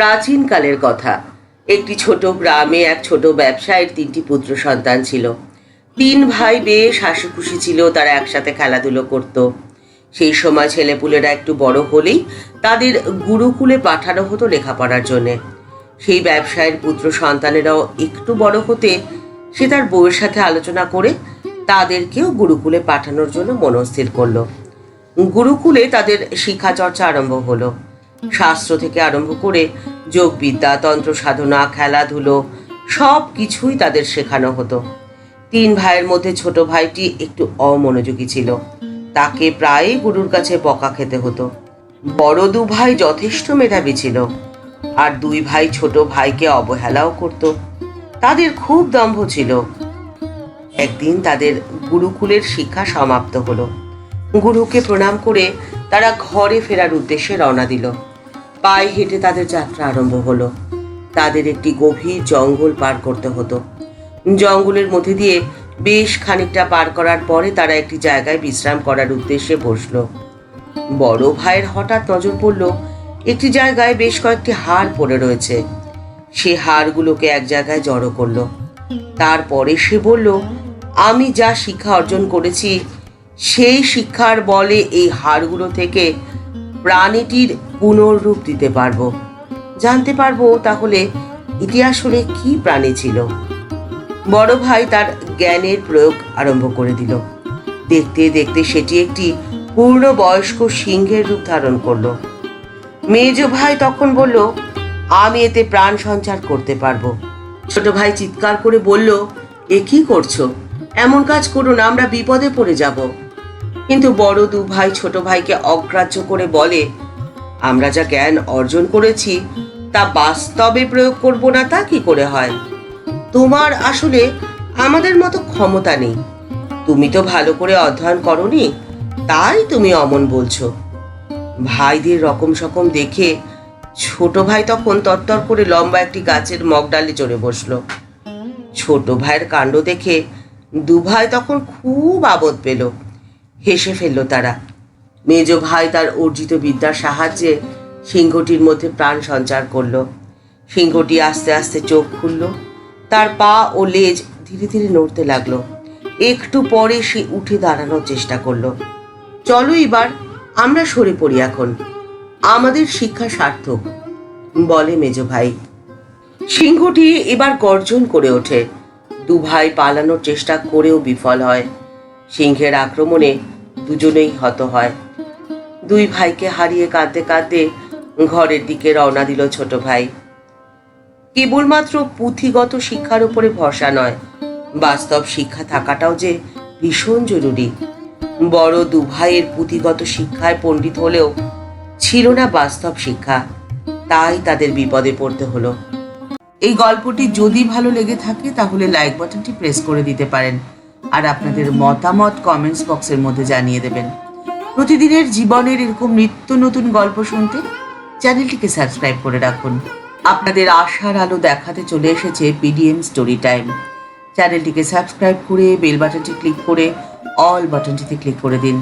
প্রাচীনকালের কথা। একটি ছোট গ্রামে এক ছোট ব্যবসায়ীর তিনটি পুত্র সন্তান ছিল। তিন ভাই বেশ হাসি খুশি ছিল, তারা একসাথে খেলাধুলো করত। সেই সময় ছেলেপুলেরা একটু বড় হলেই তাদের গুরুকুলে পাঠানো হতো লেখাপড়ার জন্যে। সেই ব্যবসায়ীর পুত্র সন্তানেরাও একটু বড় হতে সে তার বউয়ের সাথে আলোচনা করে তাদেরকেও গুরুকুলে পাঠানোর জন্য মনস্থির করল। গুরুকুলে তাদের শিক্ষা চর্চা আরম্ভ হলো। শাস্ত্র থেকে আরম্ভ করে যোগবিদ্যা তন্ত্র সাধনা খেলাধুলো সব কিছুই তাদের শেখানো হতো। তিন ভাইয়ের মধ্যে ছোট ভাইটি একটু অমনোযোগী ছিল। তাকে প্রায়ই গুরুর কাছে বকা খেতে হতো। বড় দু ভাই যথেষ্ট মেধাবী ছিল আর দুই ভাই ছোট ভাইকে অবহেলাও করত। তাদের খুব দম্ভ ছিল। একদিন তাদের গুরুকুলের শিক্ষা সমাপ্ত হলো। গুরুকে প্রণাম করে তারা ঘরে ফেরার উদ্দেশ্যে রওনা দিল। পায়ে হেঁটে তাদের যাত্রা আরম্ভ হলো। তাদের একটি গভীর জঙ্গল পার করতে হতো। জঙ্গলের মধ্যে দিয়ে বেশ খানিকটা পার করার পরে তারা একটি জায়গায় বিশ্রাম করার উদ্দেশ্যে বসল। বড় ভাইয়ের হঠাৎ নজর পড়ল, একটি জায়গায় বেশ কয়েকটি হাড় পড়ে রয়েছে। সে হাড়গুলোকে এক জায়গায় জড়ো করল। তারপরে সে বলল, আমি যা শিক্ষা অর্জন করেছি, সেই শিক্ষার বলে এই হাড়গুলো থেকে প্রাণীটির পুনরূপ দিতে পারব। জানতে পারব তাহলে এটি আসলে কি প্রাণী ছিল। বড় ভাই তার জ্ঞানের প্রয়োগ আরম্ভ করে দিল। দেখতে দেখতে সেটি একটি পূর্ণ বয়স্ক সিংহের রূপ ধারণ করল। মেজ ভাই তখন বলল, আমি এতে প্রাণ সঞ্চার করতে পারব। ছোট ভাই চিৎকার করে বলল, এ কি করছ? এমন কাজ করো না, আমরা বিপদে পড়ে যাব। কিন্তু বড় দু ভাই, ছোট ভাইকে অগ্রাহ্য করে বলে, আমরা যা জ্ঞান অর্জন করেছি, তা বাস্তবে প্রয়োগ করব না, তা কি করে হয়? তোমার আসলে আমাদের মতো ক্ষমতা নেই। তুমি তো ভালো করে অধ্যয়ন করনি, তাই তুমি অমন বলছো। ভাইদের রকম সকম দেখে ছোট ভাই তখন তরতর করে লম্বা একটি গাছের মগডালে চড়ে বসল। ছোট ভাইয়ের কাণ্ড দেখে দু ভাই তখন খুব আবদ পেল। হেসে ফেলল তারা। মেজ ভাই তার অর্জিত বিদ্যার সাহায্যে সিংহটির মধ্যে প্রাণ সঞ্চার করল। সিংহটি আস্তে আস্তে চোখ খুলল। তার পা ও লেজ ধীরে ধীরে নড়তে লাগল। একটু পরে সে উঠে দাঁড়ানোর চেষ্টা করল। চলো এবার, আমরা সরে পড়ি এখন। আমাদের শিক্ষা সার্থক বলে মেজ ভাই। সিংহটি এবার গর্জন করে ওঠে। দু ভাই পালানোর চেষ্টা করেও বিফল হয়। সিংহের আক্রমণে দুজনেই হত হয়। দুই ভাইকে হারিয়ে কাঁদতে কাঁদতে ঘরের দিকে রওনা দিল ছোট ভাই। কেবলমাত্র পুঁথিগত শিক্ষার উপরে ভরসা নয়, বাস্তব শিক্ষা থাকাটাও যে ভীষণ জরুরি। বড় দু ভাইয়ের পুঁথিগত শিক্ষায় পণ্ডিত হলেও ছিল না বাস্তব শিক্ষা, তাই তাদের বিপদে পড়তে হলো। এই গল্পটি যদি ভালো লেগে থাকে, তাহলে লাইক বাটনটি প্রেস করে দিতে পারেন। আর আপনাদের মতামত কমেন্টস বক্সের মধ্যে জানিয়ে দেবেন। প্রতিদিনের জীবনের এরকম নিত্য নতুন গল্প শুনতে চ্যানেলটিকে সাবস্ক্রাইব করে রাখুন। আপনাদের আশার আলো দেখাতে চলে এসেছে পিডিএম স্টোরি টাইম চ্যানেলটিকে সাবস্ক্রাইব করে বেল বাটনটি ক্লিক করে অল বাটনটিতে ক্লিক করে দিন।